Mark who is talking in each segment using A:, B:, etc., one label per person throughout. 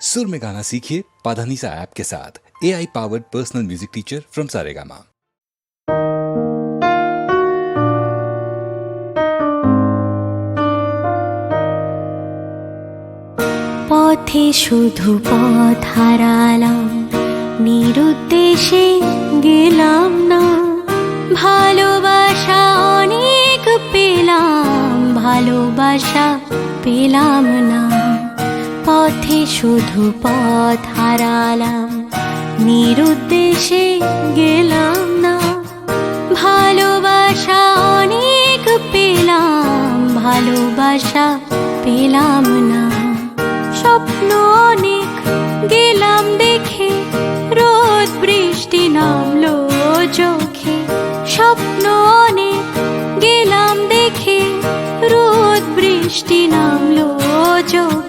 A: सुर में गाना सीखिए पाधानीसा ऐप के साथ A I powered personal music teacher from Saregama
B: পথে শুধু পথ হারালাম নিরুদ্দেশে গেলাম না ভালোবাসা অনেক পেলাম ভালোবাসা পেলাম না পথে শুধু পথ হারালাম, নিরুদ্দেশে গেলাম না। ভালোবাসা অনেক পেলাম, ভালোবাসা পেলাম না। স্বপ্ন অনেক গেলাম দেখে, রোদ বৃষ্টি নামলো চোখে। স্বপ্ন অনেক গেলাম দেখে, রোদ বৃষ্টি নামলো চোখে।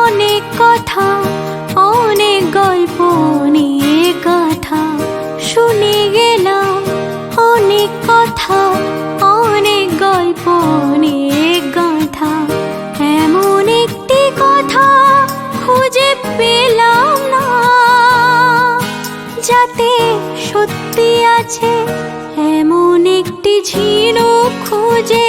B: অনেক কথা, অনেক গল্প অনেক কথা। শুনে গেলাম অনেক কথা, অনেক গল্প অনেক গাথা। এমন একটি কথা খুঁজে পেলাম না, যাতে সত্যি আছে এমন একটি ঝিনুক খুঁজে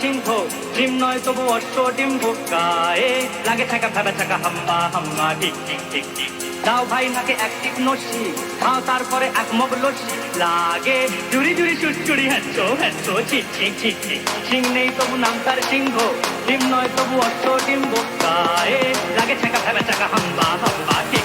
C: সিংহ। ডিম নয় তবু অশ্ব ডিম্ব গায়ে লাগে থাকা ভেবে থাকা হাম্বা হাম্বা ঠিক ঠিক ঠিক ঠিক দাও ভাই নাকে এক টিপ নসি খাও তারপরে এক মগ লসি লাগে জুড়ি জুড়ি চুড়চুড়ি হ্যাঁচো হ্যাঁচো ঠিক ঠিক ঠিক ঠিক সিং নেই তবু নাম তার সিংহ, ডিম নয় তবু অশ্ব ডিম্ব গায়ে লাগে থাকা ভেবে থাকা হাম্বা হাম্বা ঠিক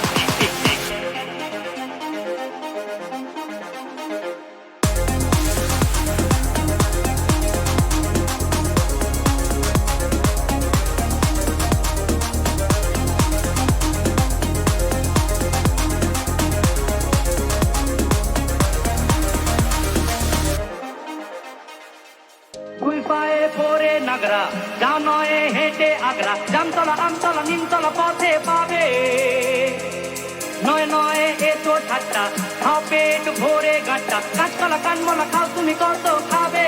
C: আগ্রা জামতলা আমতলা নিমতলা পথে পাবে। নয় নয় এ তো ঠাট্টা খাও পেট ভরে গাঁটটা। কাঁচকলা কানমলা খাও, তুমি কত খাবে?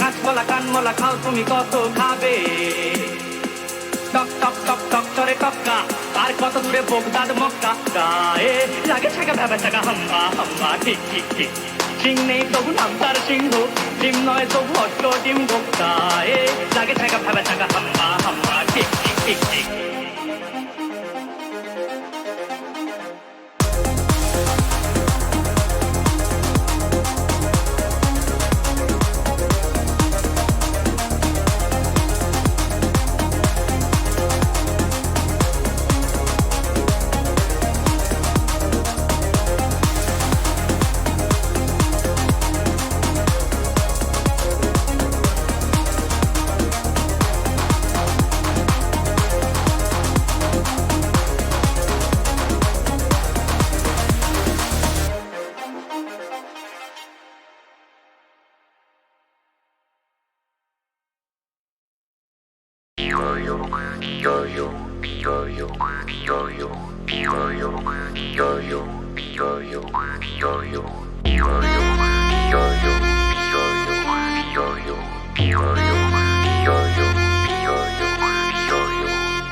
C: কাঁচকলা কানমলা খাও, তুমি কত খাবে? টক টক টক টক, চরে টক্কা আর কত দূরে বোগদাদ মক্কা। গায়ে লাগে ছাকা ভেবে ছাকা, হাম্বা হাম্বা, ঠিক ঠিক ঠিক। সিং নেই তবু নাম তার সিংহ, ডিম নয় তবু অষ্ট ডিম গায়ে লাগে ছাকা ভেবে ছাকা, হাম্বা হাম্বা ঠিক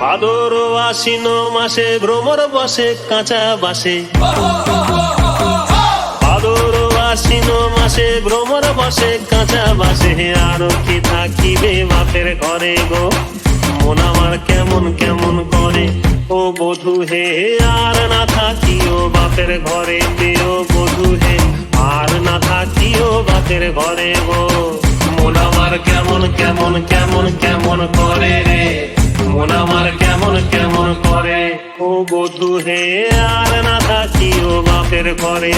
D: ভাদর আশ্বিন মাসে, ভ্রমর বসে, কাঁচা বাসে। ভাদর আশ্বিন মাসে, ভ্রমর বসে, কাঁচা বাসে। আর কি থাকিবে বাপের ঘরে গো? মন আমার, কেমন কেমন করে? ও বধু হে, আর না থাকিও বাপের ঘরে। ও বধু হে, আর না থাকিও বাপের ঘরে গো। মন আমার কেমন কেমন কেমন কেমন করে রে? মন আমার কেমন কেমন করে? ও বধু হে, আর না থাকিও বাপের ঘরে।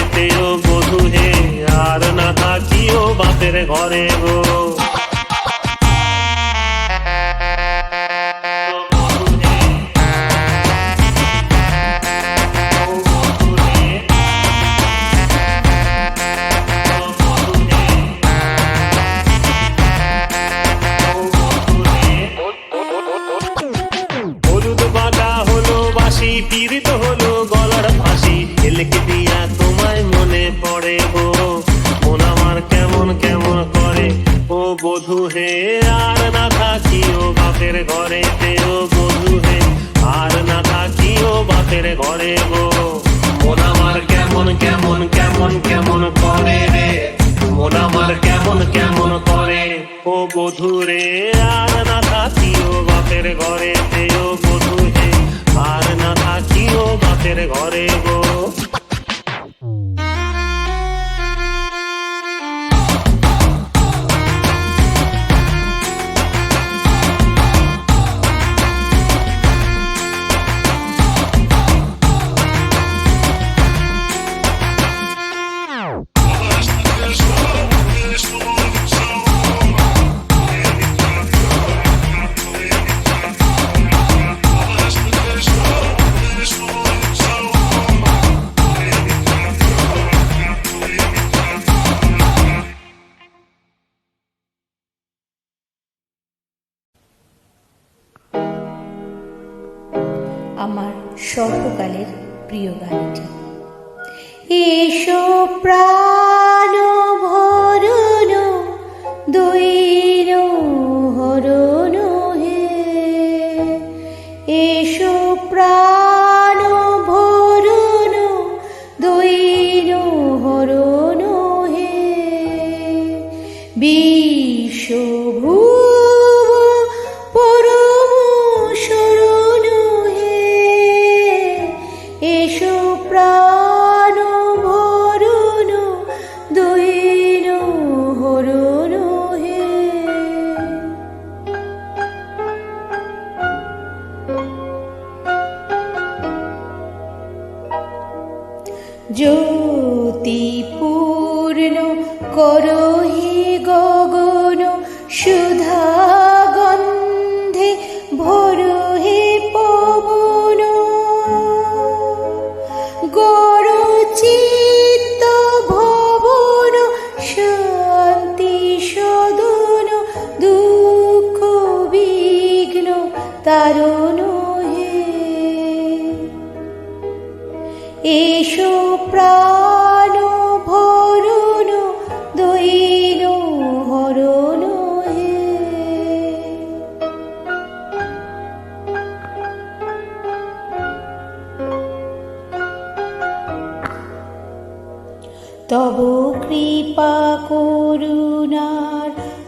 D: ও বধু হে, আর না থাকিও বাপের ঘরে গো। ও বধুরে আর না থাকিও বাপের ঘরে ও বধু হে আর না থাকিও বাপের ঘরে গো।
E: প্রিয় গান এটি
F: এসো প্রাণ ভরণ, দৈর হরণ হে। এসো প্রাণ ভরণ, দৈর হরণ হে। বিশ্বভূ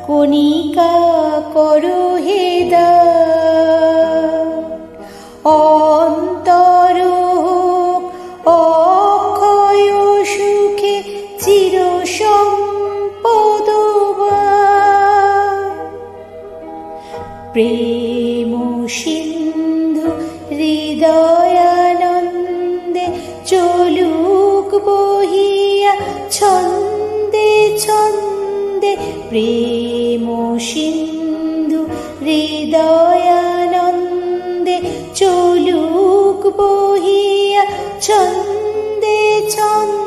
F: কণিকা করো হে অন্তর অক্ষয় সুখে চির সম্পদ প্রেম সিন্ধু হৃদয়ানন্দে চলুক বহিয়া ছন্দে ছন্দে প্রেম সিন্ধু হৃদয়ানন্দে চলুক বহিয়া ছন্দে ছন্দে